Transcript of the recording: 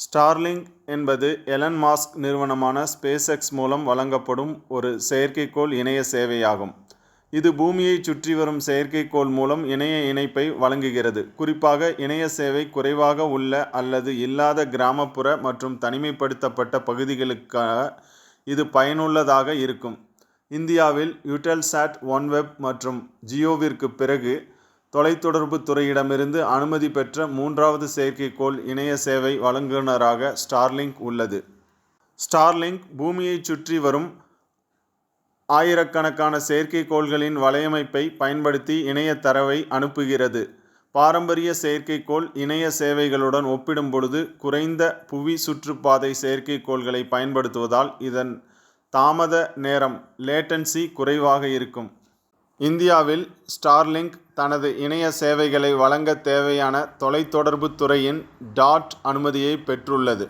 Starlink என்பது Elon Musk நிறுவனமான SpaceX மூலம் வழங்கப்படும் ஒரு செயற்கைக்கோள் இணைய சேவையாகும். இது பூமியைச் சுற்றி வரும் செயற்கைக்கோள் மூலம் இணைய இணைப்பை வழங்குகிறது. குறிப்பாக இணைய சேவை குறைவாக உள்ள அல்லது இல்லாத கிராமப்புற மற்றும் தனிமைப்படுத்தப்பட்ட பகுதிகளுக்காக இது பயனுள்ளதாக இருக்கும். இந்தியாவில் யூட்டல்சாட் ஒன்வெப் மற்றும் ஜியோவிற்குப் பிறகு தொலைத்தொடர்புத் துறையிடமிருந்து அனுமதி பெற்ற மூன்றாவது செயற்கைக்கோள் இணைய சேவை வழங்குநராக ஸ்டார்லிங்க் உள்ளது. ஸ்டார்லிங்க் பூமியைச் சுற்றி வரும் ஆயிரக்கணக்கான செயற்கைக்கோள்களின் வலையமைப்பை பயன்படுத்தி இணைய தரவை அனுப்புகிறது. பாரம்பரிய செயற்கைக்கோள் இணைய சேவைகளுடன் ஒப்பிடும்பொழுது குறைந்த புவி சுற்றுப்பாதை செயற்கைக்கோள்களை பயன்படுத்துவதால் இதன் தாமத நேரம் லேட்டன்சி குறைவாக இருக்கும். இந்தியாவில் ஸ்டார்லிங்க் தனது இணைய சேவைகளை வழங்க தேவையான தொலைத்தொடர்புத் துறையின் டாட் அனுமதியைப் பெற்றுள்ளது.